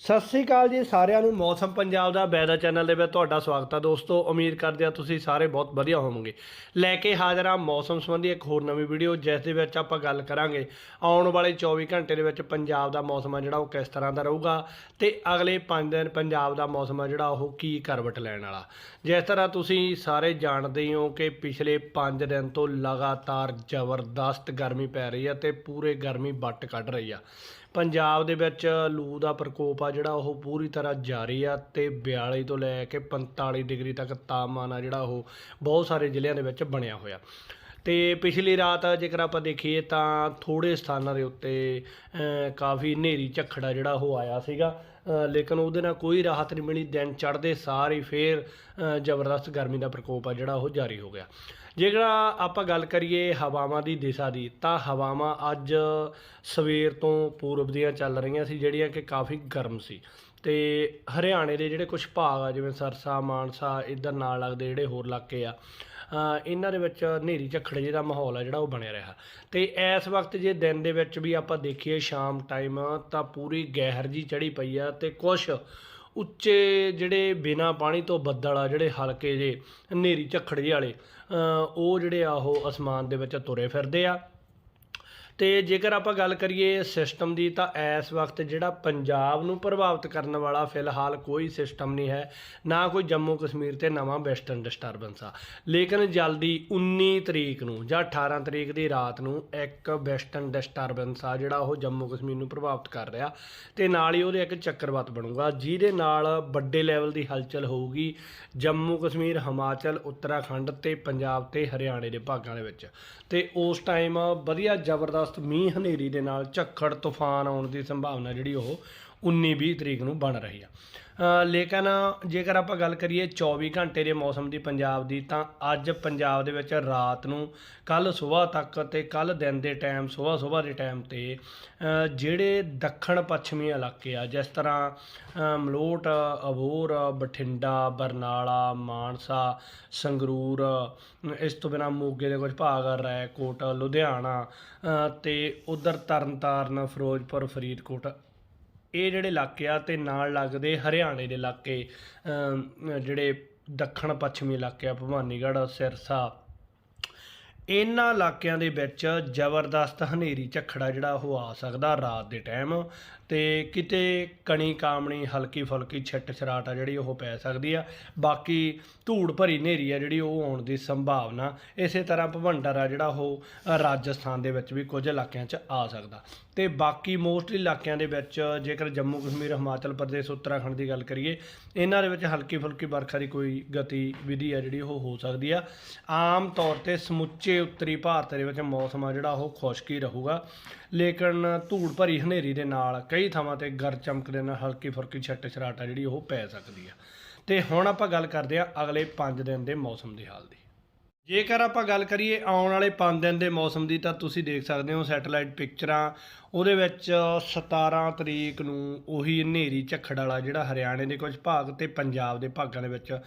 ਸਤਿ ਸ੍ਰੀ ਅਕਾਲ ਜੀ ਸਾਰਿਆਂ ਨੂੰ, ਮੌਸਮ ਪੰਜਾਬ ਦਾ ਵੈਦਰ ਚੈਨਲ ਦੇ ਵਿੱਚ ਤੁਹਾਡਾ ਸਵਾਗਤ ਹੈ ਦੋਸਤੋ। ਉਮੀਦ ਕਰਦੇ ਆ ਤੁਸੀਂ ਸਾਰੇ ਬਹੁਤ ਵਧੀਆ ਹੋਵੋਗੇ। ਲੈ ਕੇ ਹਾਜ਼ਰ ਹਾਂ ਮੌਸਮ ਸੰਬੰਧੀ ਇੱਕ ਹੋਰ ਨਵੀਂ ਵੀਡੀਓ, ਜਿਸ ਦੇ ਵਿੱਚ ਆਪਾਂ ਗੱਲ ਕਰਾਂਗੇ। ਆਉਣ ਵਾਲੇ 24 ਘੰਟੇ ਦੇ ਵਿੱਚ ਪੰਜਾਬ ਦਾ ਮੌਸਮ ਆ ਜਿਹੜਾ, ਉਹ ਕਿਸ ਤਰ੍ਹਾਂ ਦਾ ਰਹੂਗਾ ਤੇ ਅਗਲੇ 5 ਦਿਨ ਪੰਜਾਬ ਦਾ ਮੌਸਮ ਆ ਜਿਹੜਾ, ਉਹ ਕੀ ਕਰਵਟ ਲੈਣ ਵਾਲਾ। ਜਿਸ ਤਰ੍ਹਾਂ ਤੁਸੀਂ ਸਾਰੇ ਜਾਣਦੇ ਹੀ ਹੋ ਕਿ ਪਿਛਲੇ 5 ਦਿਨ ਤੋਂ ਲਗਾਤਾਰ ਜ਼ਬਰਦਸਤ ਗਰਮੀ ਪੈ ਰਹੀ ਹੈ ਤੇ ਪੂਰੇ ਗਰਮੀ ਵੱਟ ਕੱਢ ਰਹੀ ਆ। ਪੰਜਾਬ ਦੇ ਵਿੱਚ ਲੂ ਦਾ ਪ੍ਰਕੋਪ ਆ ਜਿਹੜਾ ਉਹ ਪੂਰੀ ਤਰ੍ਹਾਂ ਜਾਰੀ ਆ ਤੇ 42 ਤੋਂ ਲੈ ਕੇ 45 ਡਿਗਰੀ ਤੱਕ ਤਾਪਮਾਨ ਆ ਜਿਹੜਾ ਉਹ ਬਹੁਤ ਸਾਰੇ ਜ਼ਿਲ੍ਹਿਆਂ ਦੇ ਵਿੱਚ ਬਣਿਆ ਹੋਇਆ। ਤੇ ਪਿਛਲੀ ਰਾਤ ਜੇਕਰ ਆਪਾਂ ਦੇਖੀਏ ਤਾਂ ਥੋੜੇ ਸਥਾਨਾਂ ਦੇ ਉੱਤੇ ਕਾਫੀ ਹਨੇਰੀ ਝੱਖੜਾ ਜਿਹੜਾ ਉਹ ਆਇਆ ਸੀਗਾ। ਲੇਕਿਨ ਉਹਦੇ ਨਾਲ ਕੋਈ ਰਾਹਤ ਨਹੀਂ ਮਿਲੀ। ਦਿਨ ਚੜ੍ਹਦੇ ਸਾਰ ਹੀ ਫੇਰ ਜ਼ਬਰਦਸਤ ਗਰਮੀ ਦਾ ਪ੍ਰਕੋਪ ਆ ਜਿਹੜਾ ਉਹ ਜਾਰੀ ਹੋ ਗਿਆ। ਜੇਕਰ ਆਪਾਂ ਗੱਲ ਕਰੀਏ ਹਵਾਵਾਂ ਦੀ ਦਿਸ਼ਾ ਦੀ, ਤਾਂ ਹਵਾਵਾਂ ਅੱਜ ਸਵੇਰ ਤੋਂ ਪੂਰਬ ਦੀਆਂ ਚੱਲ ਰਹੀਆਂ ਸੀ, ਜਿਹੜੀਆਂ ਕਿ ਕਾਫੀ ਗਰਮ ਸੀ। ਤੇ ਹਰਿਆਣੇ ਦੇ ਜਿਹੜੇ ਕੁਝ ਭਾਗ ਆ, ਜਿਵੇਂ ਸਰਸਾ, ਮਾਨਸਾ, ਇੱਧਰ ਨਾਲ ਲੱਗਦੇ ਜਿਹੜੇ ਹੋਰ ਇਲਾਕੇ ਆ ਇਹਨਾਂ ਦੇ ਵਿੱਚ ਹਨੇਰੀ ਝੱਖੜ ਜਿਹਦਾ ਮਾਹੌਲ ਆ ਜਿਹੜਾ ਉਹ ਬਣਿਆ ਰਿਹਾ। ਤੇ ਇਸ ਵਕਤ ਜੇ ਦਿਨ ਦੇ ਵਿੱਚ ਵੀ ਆਪਾਂ ਦੇਖੀਏ ਸ਼ਾਮ ਟਾਈਮ ਤਾਂ ਪੂਰੀ ਗਹਿਰ ਜੀ ਚੜੀ ਪਈ ਆ ਤੇ ਕੁਝ ਉੱਚੇ ਜਿਹੜੇ ਬਿਨਾ ਪਾਣੀ ਤੋਂ ਬੱਦਲ ਆ ਜਿਹੜੇ ਹਲਕੇ ਜੇ ਹਨੇਰੀ ਝੱਖੜ ਜਿਹੇ ਵਾਲੇ ਉਹ ਜਿਹੜੇ ਆ ਉਹ ਅਸਮਾਨ ਦੇ ਵਿੱਚ ਤੁਰੇ ਫਿਰਦੇ ਆ। ਤੇ ਜੇਕਰ ਆਪਾਂ ਗੱਲ ਕਰੀਏ ਸਿਸਟਮ ਦੀ, ਤਾਂ ਇਸ ਵਕਤ ਜਿਹੜਾ ਪੰਜਾਬ ਨੂੰ ਪ੍ਰਭਾਵਿਤ ਕਰਨ ਵਾਲਾ ਫਿਲਹਾਲ ਕੋਈ ਸਿਸਟਮ ਨਹੀਂ ਹੈ, ਨਾ ਕੋਈ ਜੰਮੂ ਕਸ਼ਮੀਰ ਤੇ ਨਵਾਂ ਵੈਸਟਰਨ ਡਿਸਟਰਬੈਂਸ ਆ। ਲੇਕਿਨ ਜਲਦੀ 19 ਤਰੀਕ ਨੂੰ ਜਾਂ 18 ਤਰੀਕ ਦੀ ਰਾਤ ਨੂੰ ਇੱਕ ਵੈਸਟਰਨ ਡਿਸਟਰਬੈਂਸ ਆ, ਜਿਹੜਾ ਉਹ ਜੰਮੂ ਕਸ਼ਮੀਰ ਨੂੰ ਪ੍ਰਭਾਵਿਤ ਕਰ ਰਿਹਾ ਤੇ ਨਾਲ ਹੀ ਉਹਦੇ ਇੱਕ ਚੱਕਰਵਾਤ ਬਣੂਗਾ, ਜਿਹਦੇ ਨਾਲ ਵੱਡੇ ਲੈਵਲ ਦੀ ਹਲਚਲ ਹੋਊਗੀ ਜੰਮੂ ਕਸ਼ਮੀਰ, ਹਿਮਾਚਲ, ਉੱਤਰਾਖੰਡ ਤੇ ਪੰਜਾਬ ਤੇ ਹਰਿਆਣੇ ਦੇ ਭਾਗਾਂ ਦੇ ਵਿੱਚ। ਤੇ ਉਸ ਟਾਈਮ ਵਧੀਆ ਜ਼ਬਰਦਸਤ ਮੀਂਹ ਹਨੇਰੀ ਦੇ ਨਾਲ ਝੱਖੜ ਤੂਫਾਨ ਆਉਣ ਦੀ ਸੰਭਾਵਨਾ ਜਿਹੜੀ ਉਹ 19-20 ਤਰੀਕ ਨੂੰ ਬਣ ਰਹੀ ਆ। ਲੇਕਿਨ ਜੇਕਰ ਆਪਾਂ ਗੱਲ ਕਰੀਏ 24 ਘੰਟੇ ਦੇ ਮੌਸਮ ਦੀ ਪੰਜਾਬ ਦੀ ਤਾਂ ਅੱਜ ਪੰਜਾਬ ਦੇ ਵਿੱਚ ਰਾਤ ਨੂੰ ਕੱਲ ਸਵੇਰ ਤੱਕ ਤੇ ਕੱਲ ਦਿਨ ਦੇ ਟਾਈਮ ਸਵੇਰ ਸਵੇਰ ਦੇ ਟਾਈਮ ਤੇ ਜਿਹੜੇ ਦੱਖਣ ਪੱਛਮੀ ਇਲਾਕੇ ਆ ਜਿਸ ਤਰ੍ਹਾਂ ਮਲੋਟ ਅਬੋਰ ਬਠਿੰਡਾ ਬਰਨਾਲਾ ਮਾਨਸਾ ਸੰਗਰੂਰ ਇਸ ਤੋਂ ਬਿਨਾਂ ਮੋਗੇ ਦੇ ਕੁਝ ਭਾਗ ਰਾਏਕੋਟ ਲੁਧਿਆਣਾ ਅ, ਤੇ ਉਧਰ ਤਰਨਤਾਰਨ ਫਿਰੋਜ਼ਪੁਰ ਫਰੀਦਕੋਟ ਇਹ ਜਿਹੜੇ ਇਲਾਕੇ ਆ ਤੇ ਨਾਲ ਲੱਗਦੇ ਹਰਿਆਣੇ ਦੇ ਇਲਾਕੇ ਜਿਹੜੇ ਦੱਖਣ ਪੱਛਮੀ ਇਲਾਕੇ ਆ, ਭਵਾਨੀਗੜ੍ਹ, ਸਿਰਸਾ, ਇਹਨਾਂ ਇਲਾਕਿਆਂ ਦੇ ਵਿੱਚ ਜ਼ਬਰਦਸਤ ਹਨੇਰੀ ਝੱਖੜਾ ਜਿਹੜਾ ਉਹ ਆ ਸਕਦਾ ਰਾਤ ਦੇ ਟਾਈਮ ਤੇ ਕਿਤੇ ਕਣੀ ਕਾਮਣੀ, ਹਲਕੀ ਫੁਲਕੀ ਛਿੱਟ ਛਰਾਟ ਆ ਜਿਹੜੀ ਉਹ ਪੈ ਸਕਦੀ ਆ। ਬਾਕੀ ਧੂੜ ਭਰੀ ਹਨੇਰੀ ਆ ਜਿਹੜੀ ਉਹ ਆਉਣ ਦੀ ਸੰਭਾਵਨਾ ਇਸੇ ਤਰ੍ਹਾਂ ਭਵੰਡਰ ਆ ਜਿਹੜਾ ਉਹ ਰਾਜਸਥਾਨ ਦੇ ਵਿੱਚ ਵੀ ਕੁਝ ਇਲਾਕਿਆਂ 'ਚ ਆ ਸਕਦਾ। ਤੇ ਬਾਕੀ ਮੋਸਟਲੀ ਇਲਾਕਿਆਂ ਦੇ ਵਿੱਚ ਜੇਕਰ ਜੰਮੂ ਕਸ਼ਮੀਰ, ਹਿਮਾਚਲ ਪ੍ਰਦੇਸ਼, ਉੱਤਰਾਖੰਡ ਦੀ ਗੱਲ ਕਰੀਏ, ਇਹਨਾਂ ਦੇ ਵਿੱਚ ਹਲਕੀ ਫੁਲਕੀ ਵਰਖਾ ਦੀ ਕੋਈ ਗਤੀਵਿਧੀ ਆ ਜਿਹੜੀ ਉਹ ਹੋ ਸਕਦੀ ਆ। ਆਮ ਤੌਰ ਤੇ ਸਮੁੱਚੇ ਉੱਤਰੀ ਭਾਰਤ ਦੇ ਵਿੱਚ ਮੌਸਮ ਆ ਜਿਹੜਾ ਉਹ ਖੁਸ਼ਕ ਹੀ ਰਹੂਗਾ। ਲੇਕਿਨ ਧੂੜ ਭਰੀ ਹਨੇਰੀ ਦੇ ਨਾਲ ਕਈ ਥਾਵਾਂ ਤੇ ਗਰ ਚਮਕਦੇ ਨਾਲ ਹਲਕੀ ਫੁਲਕੀ ਛੱਟ ਛਰਾਟਾ ਜਿਹੜੀ ਉਹ ਪੈ ਸਕਦੀ ਆ। ਤੇ ਹੁਣ ਆਪਾਂ ਗੱਲ ਕਰਦੇ ਆ ਅਗਲੇ 5 ਦਿਨ ਦੇ ਮੌਸਮ ਦੇ ਹਾਲ ਦੀ। ਜੇਕਰ ਆਪਾਂ ਗੱਲ ਕਰੀਏ ਆਉਣ ਵਾਲੇ 5 ਦਿਨ ਦੇ ਮੌਸਮ ਦੀ, ਤਾਂ ਤੁਸੀਂ ਦੇਖ ਸਕਦੇ ਹੋ ਸੈਟੇਲਾਈਟ ਪਿਕਚਰਾਂ, ਉਹਦੇ ਵਿੱਚ 17 ਤਰੀਕ ਨੂੰ ਉਹੀ ਹਨੇਰੀ ਝੱਖੜ ਵਾਲਾ ਜਿਹੜਾ ਹਰਿਆਣੇ ਦੇ ਕੁਝ ਭਾਗ ਤੇ ਪੰਜਾਬ ਦੇ ਭਾਗਾਂ ਦੇ ਵਿੱਚ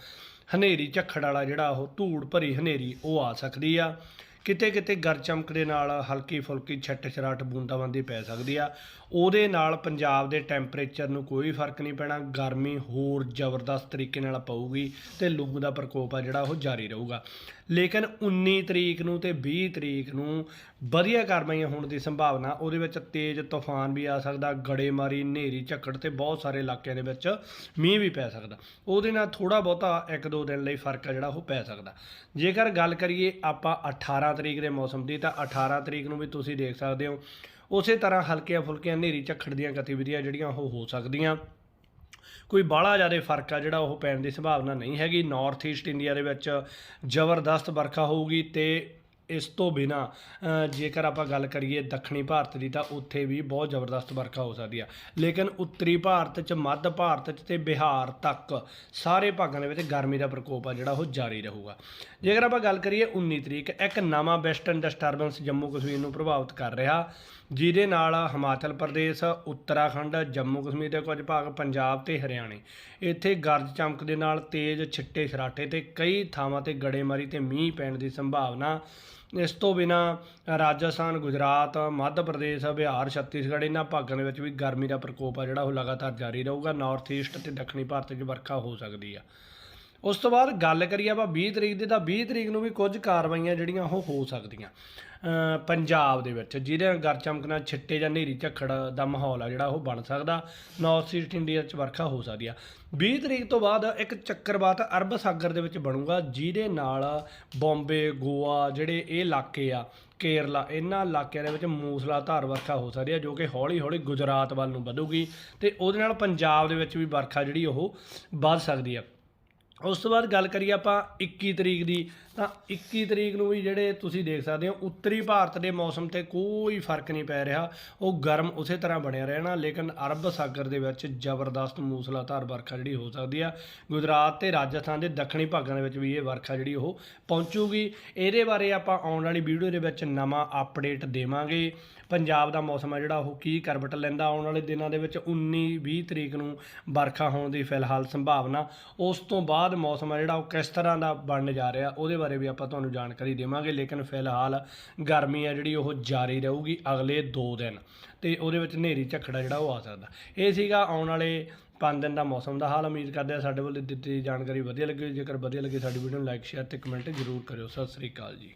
ਹਨੇਰੀ ਝੱਖੜ ਵਾਲਾ ਜਿਹੜਾ ਉਹ ਧੂੜ ਭਰੀ ਹਨੇਰੀ ਉਹ ਆ ਸਕਦੀ ਆ। ਕਿਤੇ ਕਿਤੇ ਗਰ ਚਮਕ ਦੇ ਨਾਲ ਹਲਕੀ ਫੁਲਕੀ ਛੱਟ ਛਰਾਟ ਬੂੰਦਾਬਾਂਦੀ ਪੈ ਸਕਦੀ ਆ। ਉਹਦੇ ਨਾਲ ਪੰਜਾਬ ਦੇ ਟੈਂਪਰੇਚਰ ਨੂੰ ਕੋਈ ਫ਼ਰਕ ਨਹੀਂ ਪੈਣਾ। ਗਰਮੀ ਹੋਰ ਜ਼ਬਰਦਸਤ ਤਰੀਕੇ ਨਾਲ ਪਊਗੀ ਤੇ ਲੂ ਦਾ ਪ੍ਰਕੋਪ ਆ ਜਿਹੜਾ ਉਹ ਜਾਰੀ ਰਹੂਗਾ। ਲੇਕਿਨ 19 ਤਰੀਕ ਨੂੰ ਤੇ 20 ਤਰੀਕ ਨੂੰ ਵਧੀਆ ਗਰਮੀਆਂ ਹੋਣ ਦੀ ਸੰਭਾਵਨਾ, ਉਹਦੇ ਵਿੱਚ ਤੇਜ਼ ਤੂਫਾਨ ਵੀ ਆ ਸਕਦਾ, ਗੜੇਮਾਰੀ, ਹਨੇਰੀ ਝੱਕੜ ਤੇ ਬਹੁਤ ਸਾਰੇ ਇਲਾਕਿਆਂ ਦੇ ਵਿੱਚ ਮੀਂਹ ਵੀ ਪੈ ਸਕਦਾ। ਉਹਦੇ ਨਾਲ ਥੋੜਾ ਬਹੁਤਾ ਇੱਕ ਦੋ ਦਿਨ ਲਈ ਫ਼ਰਕ ਆ ਜਿਹੜਾ ਉਹ ਪੈ ਸਕਦਾ। ਜੇਕਰ ਗੱਲ ਕਰੀਏ ਆਪਾਂ 18 ਤਰੀਕ ਦੇ ਮੌਸਮ ਦੀ, ਤਾਂ 18 ਤਰੀਕ ਨੂੰ ਵੀ ਤੁਸੀਂ ਦੇਖ ਸਕਦੇ ਹੋ। ਉਸੇ ਤਰ੍ਹਾਂ ਹਲਕੀਆਂ ਫੁਲਕੀਆਂ ਹਨੇਰੀ ਝੱਖੜ ਦੀਆਂ ਗਤੀਵਿਧੀਆਂ ਜਿਹੜੀਆਂ ਉਹ ਹੋ ਸਕਦੀਆਂ। ਕੋਈ ਬਾਹਲਾ ਜ਼ਿਆਦਾ ਫ਼ਰਕ ਆ ਜਿਹੜਾ ਉਹ ਪੈਣ ਦੀ ਸੰਭਾਵਨਾ ਨਹੀਂ ਹੈਗੀ। ਨਾਰਥ ਈਸਟ ਇੰਡੀਆ ਦੇ ਵਿੱਚ ਜ਼ਬਰਦਸਤ ਵਰਖਾ ਹੋਊਗੀ ਤੇ ਇਸ ਤੋਂ ਬਿਨਾ ਜੇਕਰ ਆਪਾਂ ਗੱਲ ਕਰੀਏ ਦੱਖਣੀ ਭਾਰਤ ਦੀ, ਤਾਂ ਉੱਥੇ ਵੀ ਬਹੁਤ ਜ਼ਬਰਦਸਤ ਵਰਖਾ ਹੋ ਸਕਦੀ ਆ। ਲੇਕਿਨ ਉੱਤਰੀ ਭਾਰਤ 'ਚ, ਮੱਧ ਭਾਰਤ 'ਚ ਤੇ ਬਿਹਾਰ ਤੱਕ ਸਾਰੇ ਭਾਗਾਂ ਦੇ ਵਿੱਚ ਗਰਮੀ ਦਾ ਪ੍ਰਕੋਪ ਆ ਜਿਹੜਾ ਉਹ ਜਾਰੀ ਰਹੂਗਾ। ਜੇਕਰ ਆਪਾਂ ਗੱਲ ਕਰੀਏ 19 ਤਰੀਕ, ਇੱਕ ਨਵਾਂ ਵੈਸਟਰਨ ਡਿਸਟਰਬੈਂਸ ਜੰਮੂ ਕਸ਼ਮੀਰ ਨੂੰ ਪ੍ਰਭਾਵਿਤ ਕਰ ਰਿਹਾ। ਜਿਹਦੇ ਨਾਲ ਹਿਮਾਚਲ ਪ੍ਰਦੇਸ਼, ਉੱਤਰਾਖੰਡ, ਜੰਮੂ ਕਸ਼ਮੀਰ ਦੇ ਕੁਝ ਭਾਗ, ਪੰਜਾਬ ਤੇ ਹਰਿਆਣੇ। ਇੱਥੇ ਗਰਜ ਚਮਕ ਦੇ ਨਾਲ ਤੇਜ਼ ਛਿੱਟੇ ਛਰਾਟੇ ਤੇ ਕਈ ਥਾਵਾਂ ਤੇ ਗੜੇਮਾਰੀ ਤੇ ਮੀਂਹ ਪੈਣ ਦੀ ਸੰਭਾਵਨਾ ਇਸ ਤੋਂ ਬਿਨਾ ਰਾਜਸਥਾਨ, ਗੁਜਰਾਤ, ਮੱਧ ਪ੍ਰਦੇਸ਼, ਬਿਹਾਰ, ਛੱਤੀਸਗੜ੍ਹ ਇਹਨਾਂ ਭਾਗਾਂ ਦੇ ਵਿੱਚ ਵੀ ਗਰਮੀ ਦਾ ਪ੍ਰਕੋਪ ਆ ਜਿਹੜਾ ਉਹ ਲਗਾਤਾਰ ਜਾਰੀ ਰਹੂਗਾ। ਨਾਰਥ ਈਸਟ ਤੇ ਦੱਖਣੀ ਭਾਰਤ 'ਚ ਵਰਖਾ ਹੋ ਸਕਦੀ ਆ। ਉਸ ਤੋਂ ਬਾਅਦ ਗੱਲ ਕਰੀਏ ਆਪਾਂ 20 ਤਰੀਕ ਦੀ ਤਾਂ 20 ਤਰੀਕ ਨੂੰ ਵੀ ਕੁਝ ਕਾਰਵਾਈਆਂ ਜਿਹੜੀਆਂ ਉਹ ਹੋ ਸਕਦੀਆਂ। ਪੰਜਾਬ ਦੇ ਵਿੱਚ ਜਿਹਦੇ ਗਰ ਚਮਕਣਾ, ਛਿੱਟੇ ਜਾਂ ਹਨੇਰੀ ਝੱਖੜ ਦਾ ਮਾਹੌਲ ਆ ਜਿਹੜਾ ਉਹ ਬਣ ਸਕਦਾ। ਨਾਰਥ ਈਸਟ ਇੰਡੀਆ 'ਚ ਵਰਖਾ ਹੋ ਸਕਦੀ ਆ। 20 ਤਰੀਕ ਤੋਂ ਬਾਅਦ ਇੱਕ ਚੱਕਰਵਾਤ ਅਰਬ ਸਾਗਰ ਦੇ ਵਿੱਚ ਬਣੂਗਾ, ਜਿਹਦੇ ਨਾਲ ਬੰਬੇ, ਗੋਆ ਜਿਹੜੇ ਇਹ ਇਲਾਕੇ ਆ, ਕੇਰਲਾ, ਇਹਨਾਂ ਇਲਾਕਿਆਂ ਦੇ ਵਿੱਚ ਮੂਸਲਾਧਾਰ ਵਰਖਾ ਹੋ ਸਕਦੀ ਹੈ ਜੋ ਕਿ ਹੌਲੀ ਹੌਲੀ ਗੁਜਰਾਤ ਵੱਲ ਨੂੰ ਵਧੂਗੀ ਤੇ ਉਹਦੇ ਨਾਲ ਪੰਜਾਬ ਦੇ ਵਿੱਚ ਵੀ ਵਰਖਾ ਜਿਹੜੀ ਉਹ ਵੱਧ ਸਕਦੀ ਆ। ਉਸ ਤੋਂ ਬਾਅਦ ਗੱਲ ਕਰੀਏ ਆਪਾਂ 21 ਤਰੀਕ ਦੀ, ਤਾਂ 21 ਤਰੀਕ ਨੂੰ ਵੀ ਜਿਹੜੇ ਤੁਸੀਂ ਦੇਖ ਸਕਦੇ ਹੋ, ਉੱਤਰੀ ਭਾਰਤ ਦੇ ਮੌਸਮ ਤੇ ਕੋਈ ਫ਼ਰਕ ਨਹੀਂ ਪੈ ਰਿਹਾ। ਉਹ ਗਰਮ ਉਸੇ ਤਰ੍ਹਾਂ ਬਣਿਆ ਰਹਿਣਾ, ਲੇਕਿਨ ਅਰਬ ਸਾਗਰ ਦੇ ਵਿੱਚ ਜ਼ਬਰਦਸਤ ਮੂਸਲਾਧਾਰ ਵਰਖਾ ਜਿਹੜੀ ਹੋ ਸਕਦੀ ਆ। ਗੁਜਰਾਤ ਤੇ ਰਾਜਸਥਾਨ ਦੇ ਦੱਖਣੀ ਭਾਗਾਂ ਦੇ ਵਿੱਚ ਵੀ ਇਹ ਵਰਖਾ ਜਿਹੜੀ ਉਹ ਪਹੁੰਚੂਗੀ। ਇਹਦੇ ਬਾਰੇ ਆਪਾਂ ਆਉਣ ਵਾਲੀ ਵੀਡੀਓ ਦੇ ਵਿੱਚ ਨਵਾਂ ਅਪਡੇਟ ਦੇਵਾਂਗੇ। ਪੰਜਾਬ ਦਾ ਮੌਸਮ ਹੈ ਜਿਹੜਾ, ਉਹ ਕੀ ਕਰਵਟ ਲੈਂਦਾ? ਆਉਣ ਵਾਲੇ ਦਿਨਾਂ ਦੇ ਵਿੱਚ 19 20 ਤਰੀਕ ਨੂੰ ਵਰਖਾ ਹੋਣ ਦੀ ਫਿਲਹਾਲ ਸੰਭਾਵਨਾ। ਉਸ ਤੋਂ ਬਾਅਦ ਮੌਸਮ ਹੈ ਜਿਹੜਾ, ਉਹ ਕਿਸ ਤਰ੍ਹਾਂ ਦਾ ਬਣਨ ਜਾ ਰਿਹਾ, ਉਹਦੇ ਬਾਰੇ ਵੀ ਆਪਾਂ ਤੁਹਾਨੂੰ ਜਾਣਕਾਰੀ ਦੇਵਾਂਗੇ। ਲੇਕਿਨ ਫਿਲਹਾਲ ਗਰਮੀ ਆ ਜਿਹੜੀ, ਉਹ ਜਾਰੀ ਰਹੂਗੀ ਅਗਲੇ 2 ਦਿਨ। ਤੇ ਉਹਦੇ ਵਿੱਚ ਹਨੇਰੀ, ਝੱਖੜਾ ਜਿਹੜਾ, ਉਹ ਆ ਸਕਦਾ। ਇਹ ਸੀਗਾ ਆਉਣ ਵਾਲੇ 5 ਦਿਨ ਦਾ ਮੌਸਮ ਦਾ ਹਾਲ। ਉਮੀਦ ਕਰਦੇ ਆ ਸਾਡੇ ਵੱਲੋਂ ਦਿੱਤੀ ਜਾਣਕਾਰੀ ਵਧੀਆ ਲੱਗੀ ਜੇਕਰ ਵਧੀਆ ਲੱਗੀ ਸਾਡੀ ਵੀਡੀਓ ਨੂੰ ਲਾਈਕ, ਸ਼ੇਅਰ ਤੇ ਕਮੈਂਟ ਜ਼ਰੂਰ ਕਰਿਓ। ਸਤਿ ਸ੍ਰੀ ਅਕਾਲ ਜੀ।